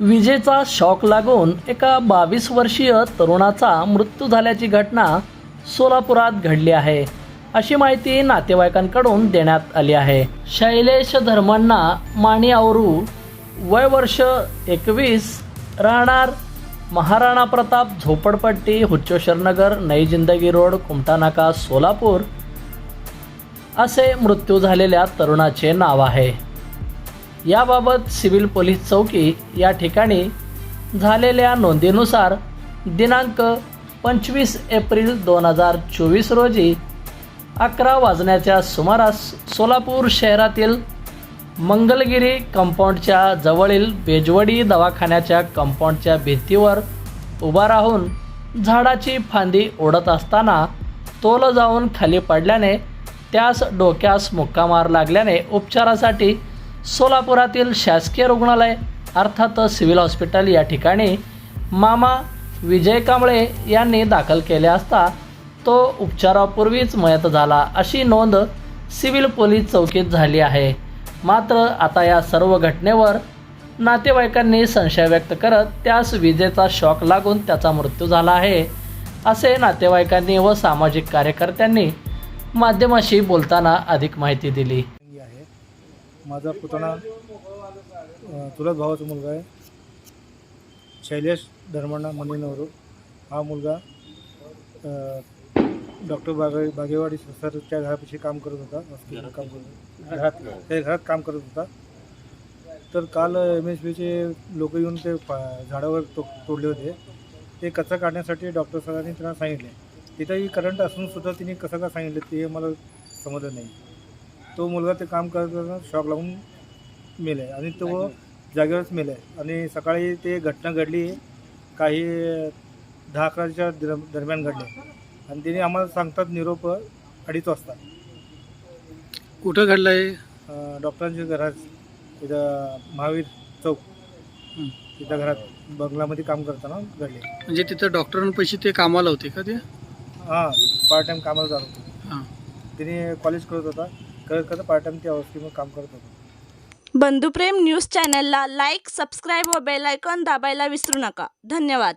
विजेचा शॉक लागून एका बावीस वर्षीय तरुणाचा मृत्यू झाल्याची घटना सोलापुरात घडली आहे. अशी माहिती नातेवाईकांकडून देण्यात आली आहे. शैलेश धर्मांना माणी आवरू वय वर्ष एकवीस राहणार महाराणा प्रताप झोपडपट्टी हुच्चेश्वरनगर नई जिंदगी रोड कुमटानाका सोलापूर असे मृत्यू झालेल्या तरुणाचे नाव आहे. याबाबत सिव्हिल पोलीस चौकी या ठिकाणी झालेल्या नोंदीनुसार दिनांक पंचवीस एप्रिल दोन हजार चोवीस रोजी अकरा वाजण्याच्या सुमारास सोलापूर शहरातील मंगलगिरी कंपाऊंडच्या जवळील बेजवडी दवाखान्याच्या कंपाऊंडच्या भिंतीवर उभा राहून झाडाची फांदी ओढत असताना तोल जाऊन खाली पडल्याने त्यास डोक्यास मुक्का मार लागल्याने उपचारासाठी सोलापुरातील शासकीय रुग्णालय अर्थात सिव्हिल हॉस्पिटल या ठिकाणी मामा विजय कांबळे यांनी दाखल केले असता तो उपचारापूर्वीच मयत झाला अशी नोंद सिव्हिल पोलीस चौकीत झाली आहे. मात्र आता या सर्व घटनेवर नातेवाईकांनी संशय व्यक्त करत त्यास विजेचा शॉक लागून त्याचा मृत्यू झाला आहे असे नातेवाईकांनी व सामाजिक कार्यकर्त्यांनी माध्यमाशी बोलताना अधिक माहिती दिली. माझा पुतणा अ, चुलत भावाचा मुलगा आहे. शैलेश धर्मण्णा मनीनवरू हा मुलगा डॉक्टर बागे बागेवाडी सरच्या घरापाशी काम करत होता. हॉस्पिटल काम करत घरात त्या घरात काम करत होता. तर काल एम एस बीचे लोक येऊन ते झाडावर तो तोडले होते. ते कचरा काढण्यासाठी डॉक्टर सरांनी त्यांना सांगितले. तिथंही करंट असून सुद्धा तिने कसं का सांगितलं ते मला समजलं नाही. तो मुलगा ते काम करत करताना शॉक लागून मेलं आहे आणि तो जागेवरच मेलं आहे आणि सकाळी ते घटना घडली. काही दहा अकराच्या दर- दरम्यान घडली. आणि तिने आम्हाला सांगतात निरोप अडीच वाजता. कुठं घडलंय? अं, डॉक्टरांच्या घरात तिथं महावीर चौक. हं. तिथं घरात बंगलामध्ये काम करताना घडले. म्हणजे तिथं डॉक्टरांपाशी ते कामाला होते का ते? हां पार्ट टाईम कामाला जात होतो. हां. तिने कॉलेज करत होता. करत करत पार्ट टाइम त्या हॉस्टेलमध्ये काम करत होतो. बंधुप्रेम न्यूज चॅनलला लाईक सबस्क्राईब व बेल आयकॉन दाबायला विसरू नका. धन्यवाद.